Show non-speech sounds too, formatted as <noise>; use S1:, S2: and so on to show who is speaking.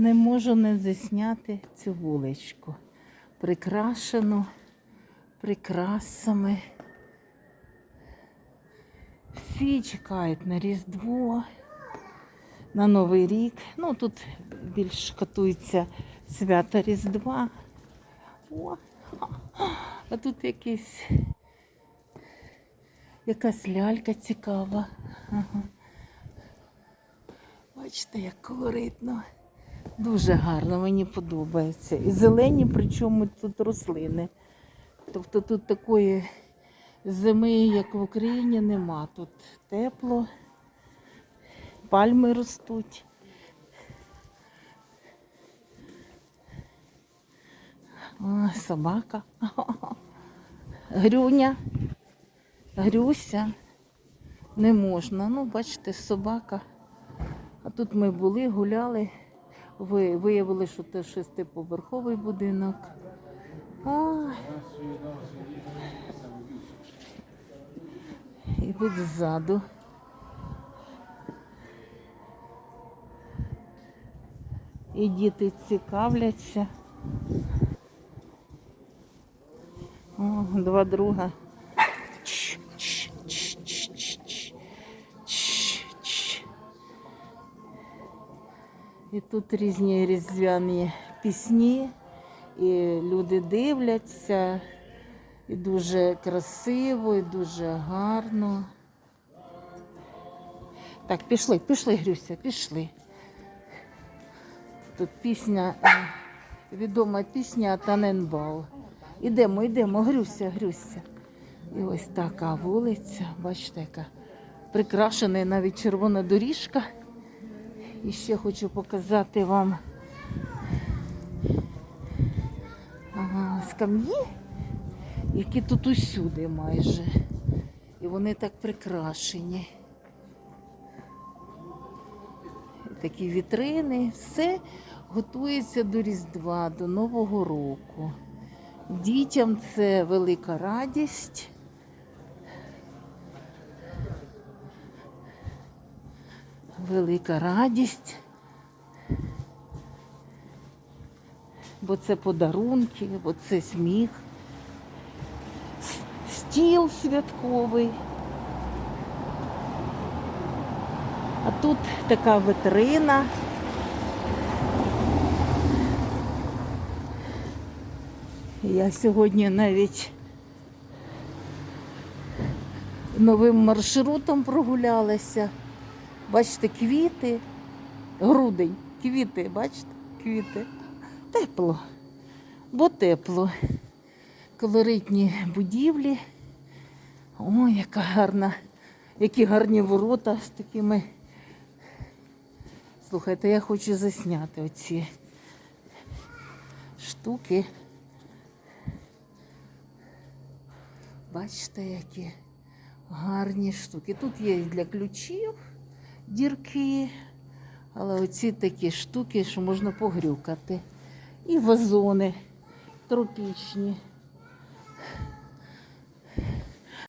S1: Не можу не засняти цю вуличку. Прикрашену прикрасами. Всі чекають на Різдво, на Новий рік. Ну, тут більш катується свято Різдва. О, а тут якийсь, якась лялька цікава. Ага. Бачите, як колоритно. Дуже гарно, мені подобається. І зелені, причому тут рослини. Тобто тут такої зими, як в Україні, нема. Тут тепло, пальми ростуть. О, собака. <laughs> Грюня. Грюся. Не можна. Ну, бачите, собака. А тут ми були, гуляли. Ви виявили, що це шестиповерховий будинок. Ой. Ідуть ззаду. І діти цікавляться. О, два друга. І тут різні різдвяні пісні, і люди дивляться, і дуже красиво, і дуже гарно. Так, пішли, пішли, Грюся, пішли. Тут пісня, е, відома пісня Таненбау. Ідемо, йдемо, Грюся, Грюся. І ось така вулиця, бачите, яка прикрашена навіть червона доріжка. І ще хочу показати вам скам'ї, які тут усюди майже. І вони так прикрашені. Такі вітрини, все готується до Різдва, до Нового року. Дітям це велика радість. Велика радість. Бо це подарунки, бо це сміх. Стіл святковий. А тут така витрина. Я сьогодні навіть новим маршрутом прогулялася. Бачите, квіти, грудень, квіти, бачите, квіти. Тепло, бо тепло. Колоритні будівлі. Ой, яка гарна, які гарні ворота з такими. Слухайте, я хочу засняти оці штуки. Бачите, які гарні штуки. Тут є і для ключів дірки, але оці такі штуки, що можна погрюкати. І вазони тропічні.